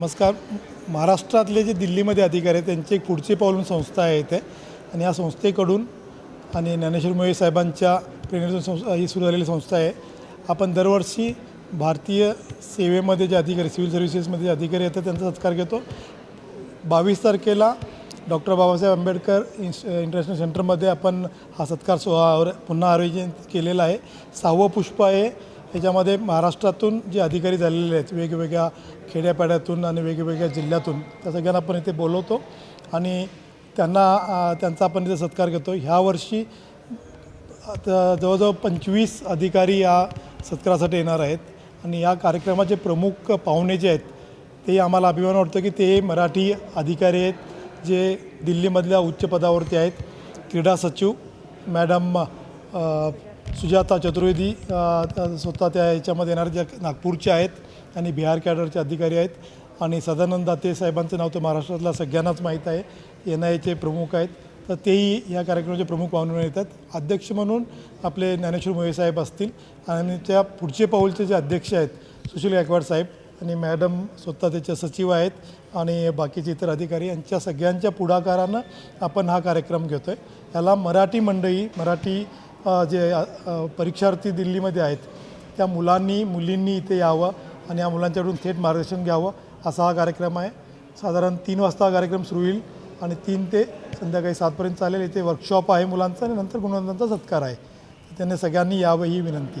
नमस्कार. महाराष्ट्रातले जे दिल्लीमध्ये अधिकारी आहेत त्यांची एक पुढची पाऊल संस्था आहे इथे. आणि या संस्थेकडून आणि ज्ञानेश्वर मुळे साहेबांच्या प्रेरणेतून संस्था ही सुरू झालेली संस्था आहे. आपण दरवर्षी भारतीय सेवेमध्ये जे अधिकारी सिव्हिल सर्व्हिसेसमध्ये जे अधिकारी येतात त्यांचा सत्कार घेतो. बावीस तारखेला डॉक्टर बाबासाहेब आंबेडकर इंस इंटरनॅशनल सेंटरमध्ये आपण हा सत्कार सोहळा पुन्हा आयोजित केलेला आहे. सहावं पुष्प आहे. याच्यामध्ये महाराष्ट्रातून जे अधिकारी झालेले आहेत वेगवेगळ्या खेड्यापाड्यातून आणि वेगवेगळ्या जिल्ह्यातून त्या सगळ्यांना आपण इथे बोलवतो. आणि त्यांना त्यांचा आपण इथे सत्कार घेतो ह्या वर्षी जवळजवळ पंचवीस अधिकारी या सत्कारासाठी येणार आहेत. आणि या कार्यक्रमाचे प्रमुख पाहुणे जे आहेत ते आम्हाला अभिमान वाटतो की ते मराठी अधिकारी आहेत जे दिल्लीमधल्या उच्च पदावरती आहेत. क्रीडा सचिव मॅडम सुजाता चतुर्वेदी स्वतः त्या याच्यामध्ये येणार ज्या नागपूरच्या आहेत आणि बिहार कॅडरचे अधिकारी आहेत. आणि सदानंद दाते साहेबांचं नाव तर महाराष्ट्रातल्या सगळ्यांनाच माहीत आहे. एन आय एचे प्रमुख आहेत. तर तेही या कार्यक्रमाचे प्रमुख पाहुणे येतात. अध्यक्ष म्हणून आपले ज्ञानेश्वर मोहे साहेब असतील. आणि त्या पुढचे पाऊलचे जे अध्यक्ष आहेत सुशील गायकवाड साहेब आणि मॅडम स्वतः त्याचे सचिव आहेत. आणि बाकीचे इतर अधिकारी यांच्या सगळ्यांच्या पुढाकारानं आपण हा कार्यक्रम घेतो आहे याला मराठी मंडळी मराठी जे परीक्षार्थी दिल्लीमध्ये आहेत त्या मुलांनी मुलींनी इथे यावं आणि या मुलांच्याकडून थेट मार्गदर्शन घ्यावं असा हा कार्यक्रम आहे. साधारण तीन वाजता हा कार्यक्रम सुरू होईल आणि तीन ते संध्याकाळी सातपर्यंत चालेल. इथे वर्कशॉप आहे मुलांचा आणि नंतर गुणवंतांचा सत्कार आहे. त्यांनी सगळ्यांनी यावं ही विनंती.